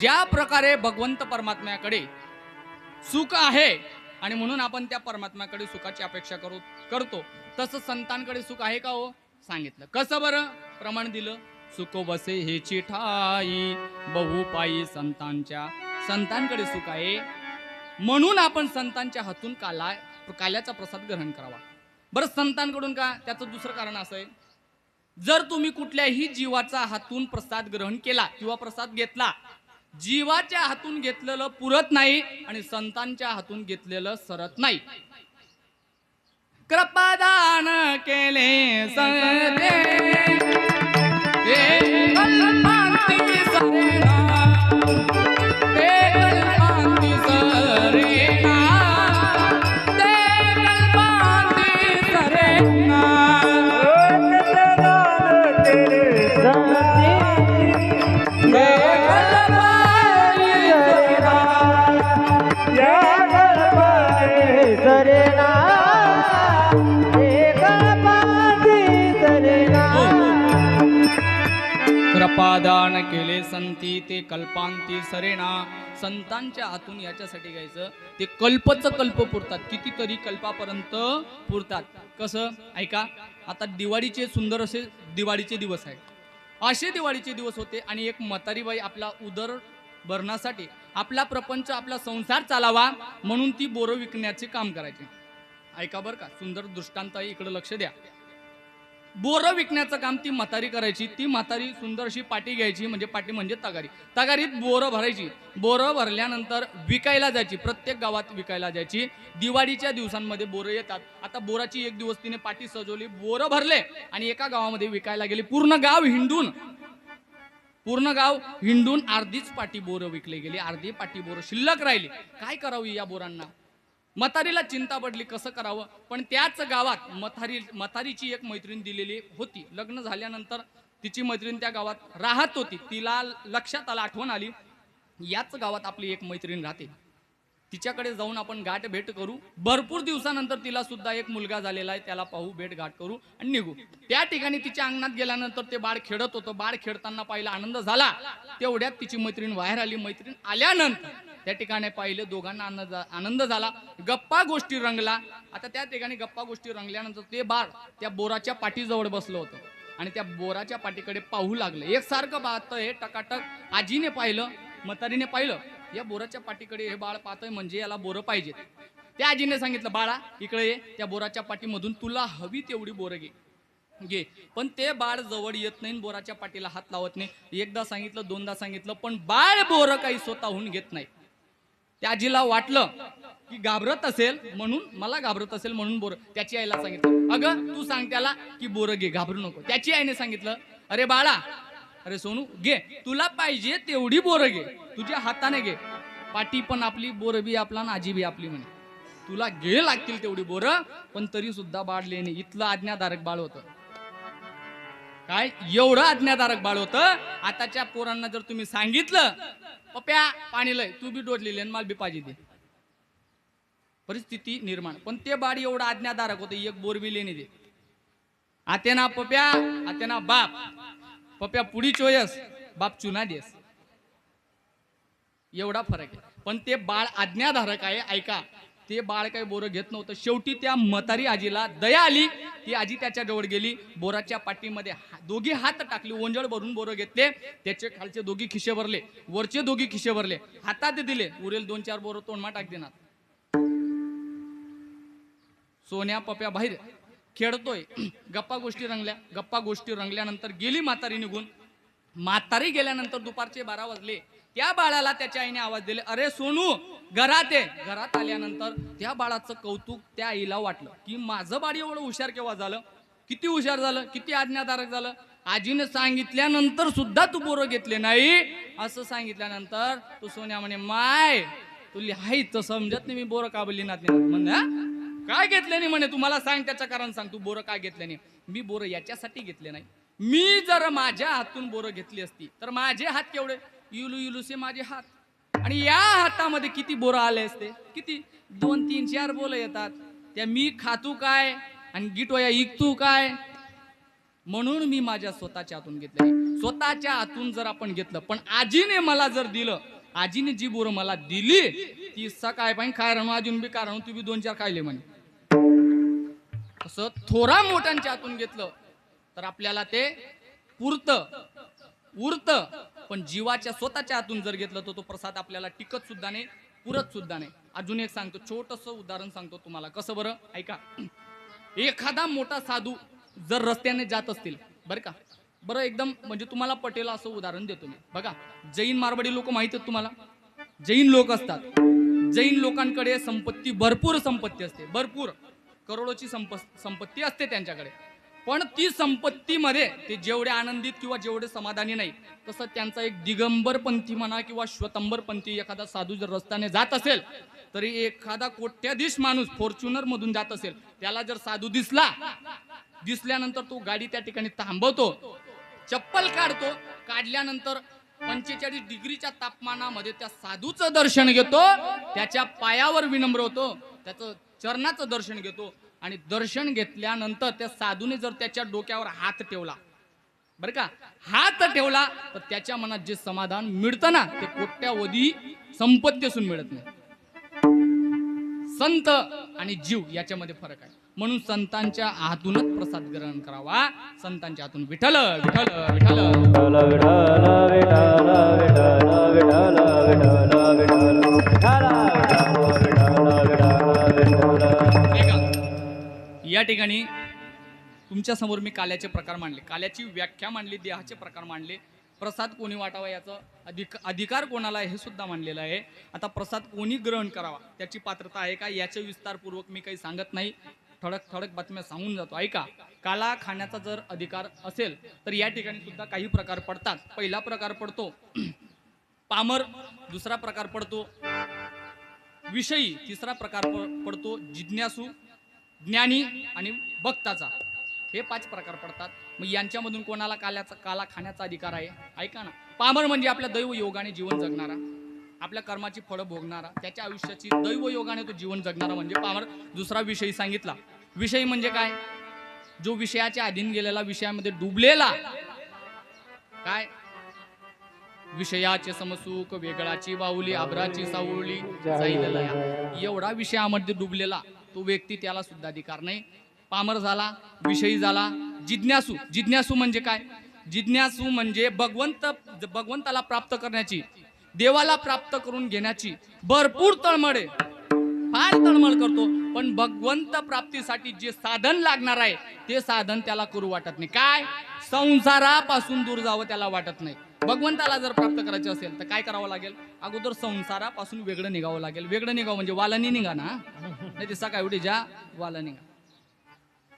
ज्या प्रकारे भगवंत परमात्म्याकडे सुख आहे आणि म्हणून आपण त्या परमात्म्याकडे सुखाची अपेक्षा करू करतो तसं संतांकडे सुख आहे का हो? सांगितलं. कसं बरं? प्रमाण दिलं. सुख बसे हे चिठाई बहुपायी संतांच्या संतांकडे सुख आहे. म्हणून आपण संतांच्या हातून काला काल्याचा प्रसाद ग्रहण करावा. बरं संतांकडून का? त्याचं दुसरं कारण असं आहे. जर तुम्ही कुठल्याही जीवाचा हातून प्रसाद ग्रहण केला किंवा प्रसाद घेतला जीवाच्या हातून घेतलेलं पुरत नाही आणि संतांच्या हातून घेतलेलं सरत नाही. कृपादान केले दान केले संती ते कल्पांती सरेना संतांच्या हातून याच्यासाठी घ्यायचं. ते कल्पच कल्प पुरतात. कितीतरी कल्पापर्यंत पुरतात. कसं? ऐका. आता दिवाळीचे सुंदर असे दिवाळीचे दिवस आहे असे दिवाळीचे दिवस होते आणि एक म्हातारीबाई आपला उदर भरण्यासाठी आपला प्रपंच आपला संसार चालावा म्हणून ती बोरं विकण्याचे काम करायचे. ऐका बरं का. सुंदर दृष्टांत इकडे लक्ष द्या. बोरं विकण्याचं काम ती म्हातारी करायची ती म्हातारी सुंदरशी पाटी घ्यायची म्हणजे पाटी म्हणजे तगारी. तगारीत बोरं भरायची. बोरं भरल्यानंतर विकायला जायची प्रत्येक गावात विकायला जायची. दिवाळीच्या दिवसांमध्ये बोरं येतात. आता बोराची एक दिवस तिने पाटी सजवली बोरं भरले आणि एका गावामध्ये विकायला गेली. पूर्ण गाव हिंडून पूर्ण गाव हिंडून अर्धीच पाटी बोरं विकले गेली. अर्धी पाटी बोरं शिल्लक राहिली. काय करावी या बोरांना? मथारीला चिंता पडली कसं करावं? पण त्याच गावात मथारी मथारीची एक मैत्रीण दिलेली होती. लग्न झाल्यानंतर तिची मैत्रीण त्या गावात राहत होती. तिला लक्षात आलं आठवण आली. याच गावात आपली एक मैत्रीण राहते. तिच्याकडे जाऊन आपण गाठ भेट करू. भरपूर दिवसानंतर तिला सुद्धा एक मुलगा झालेला आहे त्याला पाहू भेट गाठ करू आणि निघू. त्या ठिकाणी तिच्या अंगणात गेल्यानंतर ते बाळ खेळत होतं. बाळ खेळताना पाहिला आनंद झाला. तेवढ्यात तिची मैत्रीण बाहेर आली. मैत्रीण आल्यानंतर त्या ठिकाणी पाहिले दोघांना आनंद आनंद झाला. गप्पा गोष्टी रंगला. आता त्या ठिकाणी गप्पा गोष्टी रंगल्यानंतर ते बाळ त्या बोराच्या पाठीजवळ बसलं होतं. आणि त्या बोराच्या पाठीकडे पाहू लागलं. एकसारखं हे टकाटक आजीने पाहिलं म्हातारीने पाहिलं. या बोराच्या पाठीकडे हे बाळ पाहतंय म्हणजे याला बोरं पाहिजेत. त्या आजीने सांगितलं बाळा इकडे ये त्या बोराच्या पाठीमधून तुला हवी तेवढी बोरं घे. घे. पण ते बाळ जवळ येत नाही बोराच्या पाठीला हात लावत नाही. एकदा सांगितलं दोनदा सांगितलं पण बाळ बोरं काही स्वतःहून घेत नाही. त्या आजीला वाटलं की घाबरत असेल म्हणून मला घाबरत असेल म्हणून बोर. त्याची आईला सांगितलं अगं तू सांग त्याला की बोरं घे घाबरू नको. त्याची आईने सांगितलं अरे बाळा अरे सोनू घे. तुला पाहिजे तेवढी बोरं घे. तुझ्या हाताने घे. पाठी पण आपली बोरं बी आपला आणि आजी बी आपली म्हणे. तुला घे लागतील तेवढी बोरं पण तरी सुद्धा बाळ लेणे. इथलं आज्ञाधारक बाळ होतं. काय? एवढं आज्ञाधारक बाळ होतं. आताच्या पोरांना जर तुम्ही सांगितलं पप्या पाणी लय तू बी डोडलेली आणि मला बी पाहिजे दे. परिस्थिती निर्माण. पण ते बाळ एवढं आज्ञाधारक होतं एक बोर बी लेणे दे. आतेना पप्या आते ना बाप. पप्या पुढी चोयस बाप चुना देस. एवढा फरक आहे. पण ते बाळ आज्ञाधारक आहे ऐका. ते बाळ काही बोरं घेत नव्हतं. शेवटी त्या म्हातारी आजीला दया आली. ती आजी त्याच्याजवळ गेली. बोराच्या पाठीमध्ये हा- दोघी हात टाकली. ओंजळ भरून बोरं घेतले. त्याचे खालचे दोघी खिशे भरले. वरचे दोघी खिशे भरले. हातात दिले. उरेल दोन चार बोरं तोंडमा टाक देणार. सोन्या पप्या बाहेर. खेळतोय. गप्पा गोष्टी रंगल्या गप्पा गोष्टी रंगल्यानंतर गेली म्हातारी निघून. म्हातारी गेल्यानंतर दुपारचे बारा वाजले. त्या बाळाला त्याच्या आईने आवाज दिले अरे सोनू घरात ये. घरात आल्यानंतर त्या बाळाचं कौतुक त्या आईला वाटलं की माझं बाळ एवढं हुशार केव्हा झालं? किती हुशार झालं? किती आज्ञाधारक झालं? आजीने सांगितल्यानंतर सुद्धा तू बोरं घेतले नाही? असं सांगितल्यानंतर तू सोन्या म्हणे माय तू लिहायचं समजत नाही मी बोरं काबली बोलली म्हणजे काय घेतल्याने नाही म्हणे? तुम्हाला सांग त्याचं कारण सांग. तू बोरं काय घेतल्याने नाही? मी बोरं याच्यासाठी घेतले नाही. मी जर माझ्या हातून बोरं घेतली असती तर माझे हात केवढे? युलू युलूसे माझे हात. आणि या हातामध्ये किती बोरं आले असते? किती? दोन तीन चार बोरं येतात. त्या मी खातू काय? आणि गिटोया इकतू काय? म्हणून मी माझ्या स्वतःच्या हातून घेतलं स्वतःच्या हातून जर आपण घेतलं पण आजीने मला जर दिलं आजीने जी बोरं मला दिली ती सकाळ पाहिजे काय राहणं अजून बी कारण तुम्ही तू बी दोन चार खायले म्हणे. असं थोरा मोठ्यांच्या हातून घेतलं तर आपल्याला ते पुरत उरत. पण जीवाच्या स्वतःच्या हातून जर घेतलं तर तो प्रसाद आपल्याला टिकत सुद्धा नाही पुरत सुद्धा नाही. अजून एक सांगतो छोटस उदाहरण सांगतो तुम्हाला. कसं बरं? ऐका. एखादा मोठा साधू जर रस्त्याने जात असतील बरं का? बरं एकदम म्हणजे तुम्हाला पटेल असं उदाहरण देतो मी. बघा जैन मारवाडी लोक माहीत आहेत तुम्हाला? जैन लोक असतात. जैन लोकांकडे संपत्ती भरपूर संपत्ती असते. भरपूर. करोडोची संप संपत्ती असते त्यांच्याकडे. पण ती संपत्तीमध्ये ते जेवढे आनंदित किंवा जेवढे समाधानी नाही तसं त्यांचा एक दिगंबरपंथी म्हणा किंवा श्वतंबरपंथी एखादा साधू जर रस्त्याने जात असेल तरी एखादा कोट्याधीश माणूस फॉर्च्युनर मधून जात असेल त्याला जर साधू दिसला दिसल्यानंतर तो गाडी त्या ठिकाणी थांबवतो चप्पल काढतो काढल्यानंतर पंचेचाळीस डिग्रीच्या तापमानामध्ये त्या साधूचं दर्शन घेतो त्याच्या पायावर विनम्र होतो त्याचं चरणाचं दर्शन घेतो. आणि दर्शन घेतल्यानंतर त्या साधूने जर त्याच्या डोक्यावर हात ठेवला बरं का? हात ठेवला तर त्याच्या मनात जे समाधान मिळतं ना ते कोट्यावधी संपत्ती असून मिळत नाही. संत आणि जीव याच्यामध्ये फरक आहे. म्हणून संतांच्या हातूनच प्रसाद ग्रहण करावा. संतांच्या हातून विठल विठल विठल विठल विठल विठल विठल विठल या ठिकाणी तुमच्यासमोर मी काल्याचे प्रकार मांडले. काल्याची व्याख्या मांडली देहाचे प्रकार मांडले. प्रसाद कोणी वाटावा याचं अधिक अधिकार कोणाला आहे हे सुद्धा मांडलेलं आहे. आता प्रसाद कोणी ग्रहण करावा त्याची पात्रता आहे का? याचे विस्तारपूर्वक मी काही सांगत नाही. ठळक ठळक बातम्या सांगून जातो. ऐका काला खाण्याचा जर अधिकार असेल तर या ठिकाणी सुद्धा काही प्रकार पडतात. पहिला प्रकार पडतो पामर दुसरा प्रकार पडतो विषयी तिसरा प्रकार पडतो जिज्ञासू ज्ञानी आणि भक्ताचा हे पाच प्रकार पडतात. मग यांच्यामधून कोणाला काल्याचा काला खाण्याचा अधिकार आहे? ऐका ना. पामर म्हणजे आपल्या दैव योगाने जीवन जगणारा आपल्या कर्माची फळं भोगणारा त्याच्या आयुष्याची दैव योगाने तो जीवन जगणारा म्हणजे पामर. दुसरा विषयी सांगितला. विषय म्हणजे काय? जो विषयाच्या अधीन गेलेला विषयामध्ये डुबलेला. काय? विषयाचे समसुख वेगळाची बाहुली आभराची सावली एवढा विषयामध्ये डुबलेला. तो व्यक्ती त्याला सुद्धा अधिकार नाही. पामर झाला विषयी झाला जिज्ञासू. जिज्ञासू म्हणजे काय? जिज्ञासू म्हणजे भगवंत भगवंताला प्राप्त करण्याची देवाला प्राप्त करून घेण्याची भरपूर तळमळ आहे. फार तळमळ करतो पण भगवंत प्राप्तीसाठी जे साधन लागणार आहे ते साधन त्याला करू वाटत नाही. काय? संसारापासून दूर जावं त्याला वाटत नाही. भगवंताला जर प्राप्त करायचे असेल तर काय करावं लागेल? अगोदर संसारापासून वेगळं निघावं लागेल. वेगळं निघावं म्हणजे वालानी निघा ना. नाही ते सकाळी उठी जा वाला निघा.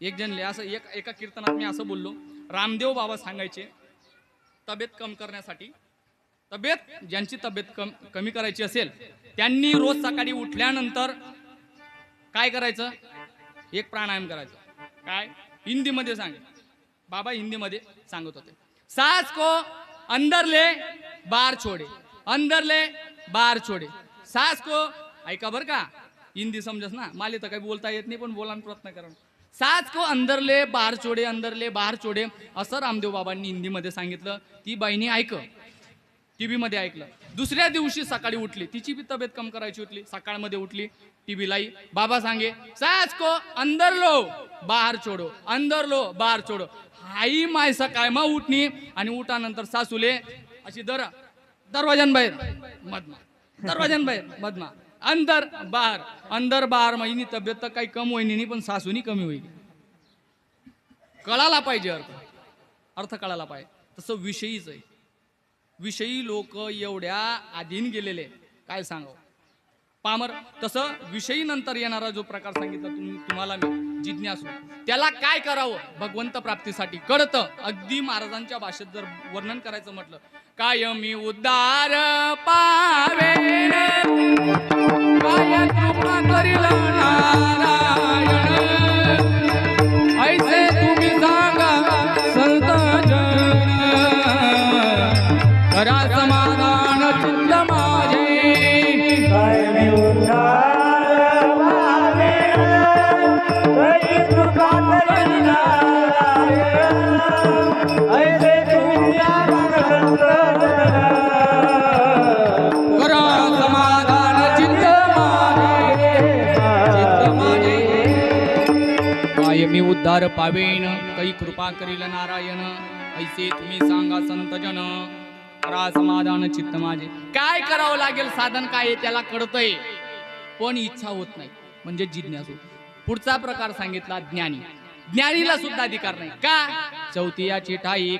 एक जण असं एक एका कीर्तनात मी असं बोललो रामदेव बाबा सांगायचे तब्येत कम करण्यासाठी. तब्येत ज्यांची तब्येत कम कमी करायची असेल त्यांनी रोज सकाळी उठल्यानंतर काय करायचं? एक प्राणायाम करायचं. काय? हिंदीमध्ये सांग. बाबा हिंदीमध्ये सांगत होते. सास को अंदर ले बार छोडे. अंदर ले बार छोडे. सास को ऐका बर का हिंदी समजस ना? मला तर काही बोलता येत नाही पण बोलायला प्रयत्न करा. साच को अंदरले बार छोडे अंदरले बार छोडे असं रामदेव बाबांनी हिंदीमध्ये सांगितलं. ती बाईनी ऐक टीव्ही मध्ये ऐकलं. दुसऱ्या दिवशी सकाळी उठली. तिची बी तब्येत कम करायची होती. सकाळमध्ये उठली. टीव्ही लाई. बाबा सांगे साच को अंदर लो बाहेर छोडो अंदर लो बाहेर छोडो हाई माय सकाळ मग उठणी आणि उठानंतर सासूले अशी दर दरवाजान बाहेर मधमा. दरवाजान बाहेर मधमा. अंदर बाहेर। अंदर बाहेर महिनी तब्येत तर काही कम होईनी नाही पण सासूनी कमी होईल कळाला पाहिजे अर्थ. अर्थ कळाला पाहिजे. तसं विषयीच आहे. विषयी लोक एवढ्या अधीन गेलेले काय सांगावं? पामर तसं विषयी नंतर येणारा जो प्रकार सांगितला तुम- तुम्हाला मी जिज्ञासू. त्याला काय करावं? भगवंत प्राप्तीसाठी. कळतं. अगदी महाराजांच्या भाषेत जर वर्णन करायचं म्हटलं काय मी पावे માયા કૃપા કરી લવનારા कायमी उद्धार पावेन. काही कृपा करील नारायण. ऐसे तुम्ही सांगा संतजन. करा समाधान चित्त माझे. काय करावं लागेल साधन काय त्याला कळतंय. पण इच्छा होत नाही. म्हणजे जिज्ञासू. पुढचा प्रकार सांगितला ज्ञानी. ज्ञानीला सुद्धा अधिकार नाही. का? चौथीयाची ठाई